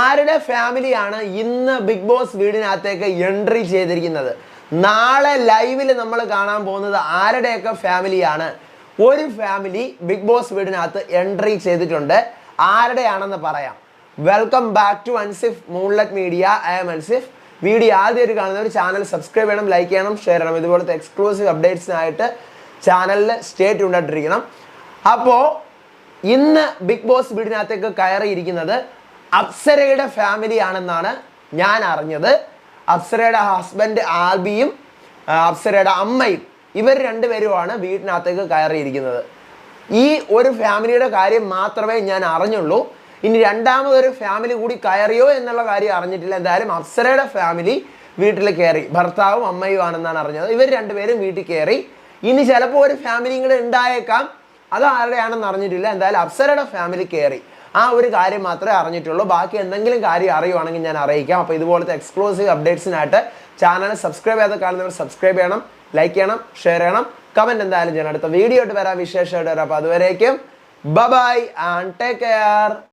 ആരുടെ ഫാമിലിയാണ് ഇന്ന് ബിഗ് ബോസ് വീടിനകത്തേക്ക് എൻട്രി ചെയ്തിരിക്കുന്നത്? നാളെ ലൈവിൽ നമ്മൾ കാണാൻ പോകുന്നത് ആരുടെയൊക്കെ ഫാമിലിയാണ്? ഒരു ഫാമിലി ബിഗ് ബോസ് വീടിനകത്ത് എൻട്രി ചെയ്തിട്ടുണ്ട്. ആരുടെയാണെന്ന് പറയാം. Welcome back to Ansif Moonlet Media I'm Ansif video ആദ്യമായിട്ട് കാണുന്നവർ ചാനൽ സബ്സ്ക്രൈബ് ചെയ്യണം ലൈക്ക് ചെയ്യണം ഷെയർ ചെയ്യണം. ഇതുപോലത്തെ എക്സ്ക്ലൂസീവ് അപ്ഡേറ്റ്സിനായിട്ട് ചാനലിൽ സ്റ്റേറ്റ് ഉണ്ടായിട്ടിരിക്കണം അപ്പോൾ ഇന്ന് ബിഗ് ബോസ് വീടിനകത്തേക്ക് കയറിയിരിക്കുന്നത് അപ്സരയുടെ ഫാമിലി ആണെന്നാണ് ഞാൻ അറിഞ്ഞത്. അപ്സരയുടെ ഹസ്ബൻഡ് ആൽബിയും അപ്സരയുടെ അമ്മയും ഇവർ രണ്ടുപേരുമാണ് വീട്ടിനകത്തേക്ക് കയറിയിരിക്കുന്നത്. ഈ ഒരു ഫാമിലിയുടെ കാര്യം മാത്രമേ ഞാൻ അറിഞ്ഞുള്ളൂ. ഇനി രണ്ടാമതൊരു ഫാമിലി കൂടി കയറിയോ എന്നുള്ള കാര്യം അറിഞ്ഞിട്ടില്ല. എന്തായാലും അപ്സരയുടെ ഫാമിലി വീട്ടിൽ കയറി. ഭർത്താവും അമ്മയും ആണെന്നാണ് അറിഞ്ഞത്. ഇവർ രണ്ടുപേരും വീട്ടിൽ കയറി. ഇനി ചിലപ്പോൾ ഒരു ഫാമിലി കൂടെ ഉണ്ടായേക്കാം. അത് ആരുടെയാണെന്ന് അറിഞ്ഞിട്ടില്ല. എന്തായാലും അപ്സരയുടെ ഫാമിലി കയറി. ആ ഒരു കാര്യം മാത്രമേ അറിഞ്ഞിട്ടുള്ളൂ. ബാക്കി എന്തെങ്കിലും കാര്യം അറിയുവാണെങ്കിൽ ഞാൻ അറിയിക്കാം. അപ്പോൾ ഇതുപോലത്തെ എക്സ്ക്ലൂസീവ് അപ്ഡേറ്റ്സിനായിട്ട് ചാനൽ സബ്സ്ക്രൈബ് ചെയ്ത് കാണുന്നവർ സബ്സ്ക്രൈബ് ചെയ്യണം ലൈക്ക് ചെയ്യണം ഷെയർ ചെയ്യണം. കമന്റ് എന്തായാലും ചെയ്യണം. അടുത്ത വീഡിയോ ആയിട്ട് വരാം. വിശേഷമായിട്ട് വരാം. അപ്പോൾ അതുവരേക്കും. By and take care